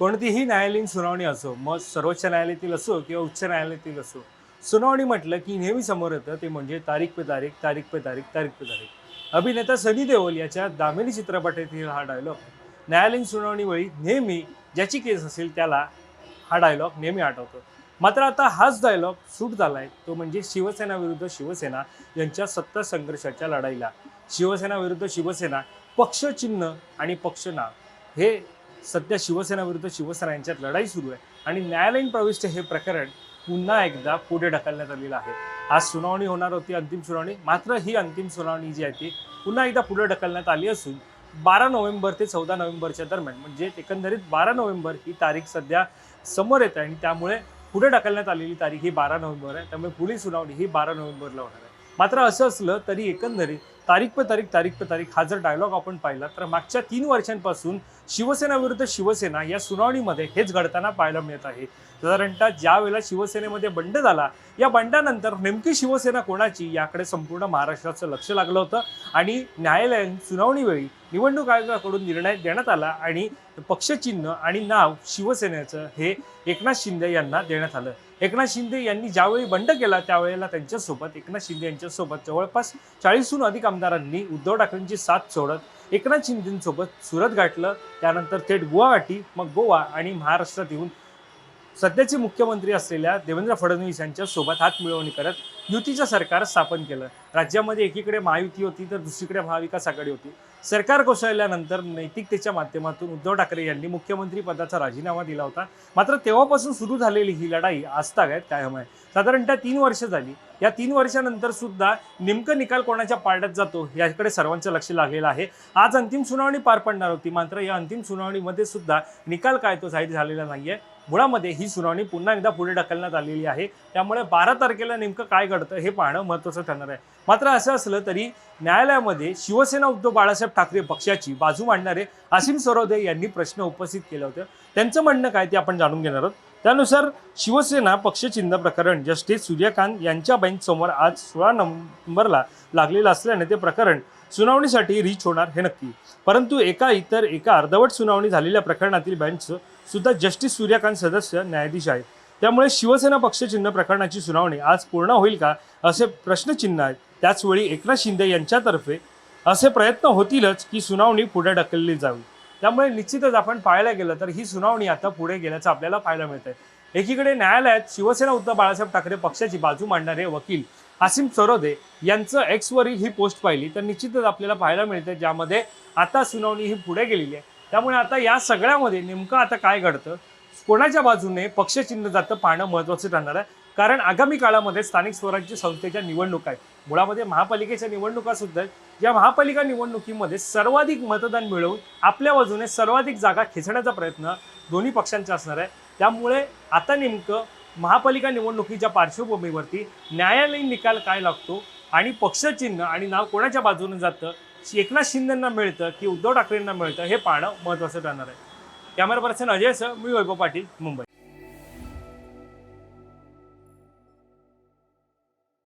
कोणतीही न्यायालयीन सुनावणी असो मग सर्वोच्च न्यायालयातील असो किंवा उच्च न्यायालयातील असो सुनावणी म्हटलं की नेहमी समोर येतं ते म्हणजे तारीख पे तारीख तारीख पे तारीख तारीख पे तारीख. अभिनेता सनी देओल याच्या दामिनी चित्रपटातील हा डायलॉग न्यायालयीन सुनावणीवेळी नेहमी ज्याची केस असेल त्याला हा डायलॉग नेहमी आठवतो. मात्र आता हाच डायलॉग सूट झाला आहे तो म्हणजे शिवसेना विरुद्ध शिवसेना यांच्या सत्ता संघर्षाच्या लढाईला. शिवसेना विरुद्ध शिवसेना पक्षचिन्ह आणि पक्षनाव हे सध्या शिवसेना विरुद्ध शिवसेना यांच्यात लढाई सुरू आहे. आणि न्यायालयीन प्रविष्ट हे प्रकरण पुन्हा एकदा पुढे ढकलण्यात आलेलं आहे. आज सुनावणी होणार होती अंतिम सुनावणी. मात्र ही अंतिम सुनावणी जी आहे ती पुन्हा एकदा पुढे ढकलण्यात आली असून बारा नोव्हेंबर ते चौदा नोव्हेंबरच्या दरम्यान म्हणजे एकंदरीत बारा नोव्हेंबर ही तारीख सध्या समोर येत आहे आणि त्यामुळे पुढे ढकलण्यात आलेली तारीख ही बारा नोव्हेंबर आहे. त्यामुळे पुढील सुनावणी ही बारा नोव्हेंबरला होणार आहे. मात्र असं असलं तरी एकंदरीत तारीख पे तारीख तारीख पे तारीख हा जर डायलॉग आपण पाहिला तर मागच्या तीन वर्षांपासून शिवसेना विरुद्ध शिवसेना या सुनावणीमध्ये हेच घडताना पाहायला मिळत आहे. साधारणतः ज्या वेळेला शिवसेनेमध्ये बंड झाला या बंडानंतर नेमकी शिवसेना कोणाची याकडे संपूर्ण महाराष्ट्राचं लक्ष लागलं होतं आणि न्यायालयीन सुनावणीवेळी निवडणूक आयोगाकडून निर्णय देण्यात आला आणि पक्षचिन्ह आणि नाव शिवसेनेचं हे एकनाथ शिंदे यांना देण्यात आलं. एकनाथ शिंदे यांनी ज्यावेळी बंड केला त्यावेळेला त्यांच्यासोबत एकनाथ शिंदे यांच्यासोबत जवळपास चाळीसहून अधिक आमदारांनी उद्धव ठाकरेंची साथ सोडत एकनाथ शिंदेसोबत सुरत गाठलं. त्यानंतर थेट गुवाहाटी मग गोवा आणि महाराष्ट्रात येऊन सध्याचे मुख्यमंत्री असलेल्या देवेंद्र फडणवीस यांच्या सोबत हात मिळवणी करत युतीचं सरकार स्थापन केलं. राज्यामध्ये एकीकडे महायुती होती तर दुसरीकडे महाविकास आघाडी होती. सरकार कोसळल्यानंतर नैतिकतेच्या माध्यमातून उद्धव ठाकरे यांनी मुख्यमंत्री पदाचा राजीनामा दिला होता. मात्र तेव्हापासून सुरू झालेली ही लढाई आजतागायत कायम आहे साधारणतः तीन वर्ष झाली. या तीन वर्षानंतर सुद्धा नेमकं निकाल कोणाच्या पारड्यात जातो याकडे सर्वांचं लक्ष लागलेलं आहे. आज अंतिम सुनावणी पार पडणार होती मात्र या अंतिम सुनावणीमध्ये सुद्धा निकाल काय तो जाहीर झालेला नाहीये. मुळामध्ये ही सुनावणी पुन्हा एकदा पुढे ढकलण्यात आलेली आहे. त्यामुळे बारा तारखेला नेमकं काय घडतं हे पाहणं महत्त्वाचं ठरणार आहे. मात्र असं असलं तरी न्यायालयामध्ये शिवसेना उद्धव बाळासाहेब ठाकरे पक्षाची बाजू मांडणारे असीम सरोदे यांनी प्रश्न उपस्थित केले होते. त्यांचं म्हणणं काय ते आपण जाणून घेणार आहोत. त्यानुसार शिवसेना पक्षचिन्ह प्रकरण जस्टिस सूर्यकांत यांच्या बेंचसमोर आज सोळा नोव्हेंबरला लागलेलं असल्याने ते प्रकरण सुनावणीसाठी रीच होणार हे नक्की. परंतु एका इतर एका अर्धवट सुनावणी झालेल्या प्रकरणातील बेंच सुद्धा जस्टिस सूर्यकांत सदस्य न्यायाधीश आहेत. त्यामुळे शिवसेना पक्षचिन्ह प्रकरणाची सुनावणी आज पूर्ण होईल का असे प्रश्नचिन्ह आहेत. त्याचवेळी एकनाथ शिंदे यांच्यातर्फे असे प्रयत्न होतीलच की सुनावणी पुढे ढकलली जावी. त्यामुळे निश्चितच आपण पाहायला गेलं तर ही सुनावणी आता पुढे गेल्याचं आपल्याला पाहायला मिळतंय. आहे एकीकडे न्यायालयात शिवसेना उद्धव बाळासाहेब ठाकरे पक्षाची बाजू मांडणारे वकील आसिम सरोदे यांचं एक्सवरील ही पोस्ट पाहिली तर निश्चितच आपल्याला पाहायला मिळते ज्यामध्ये आता सुनावणी ही पुढे गेलेली आहे. त्यामुळे आता या सगळ्यामध्ये नेमकं आता काय घडतं? कोणाच्या बाजूने पक्षचिन्ह जातं पाहणं महत्त्वाचं ठरणार आहे. कारण आगामी काळामध्ये स्थानिक स्वराज्य संस्थेच्या निवडणुका आहेत. मुळामध्ये महापालिकेच्या निवडणुका सुद्धा आहेत. या महापालिका निवडणुकीमध्ये सर्वाधिक मतदान मिळवून आपल्या बाजूने सर्वाधिक जागा खेचण्याचा प्रयत्न दोन्ही पक्षांचा असणार आहे. त्यामुळे आता नेमकं महापालिका निवडणुकीच्या पार्श्वभूमीवरती न्यायालयीन निकाल काय लागतो आणि पक्षचिन्ह आणि नाव कोणाच्या बाजूने जातं एकनाथ शिंदेंना मिळतं की उद्धव ठाकरेंना मिळतं हे पाहणं महत्त्वाचं ठरणार आहे. कॅमेरा पर्सन अजय सर मी वैभव पाटील मुंबई.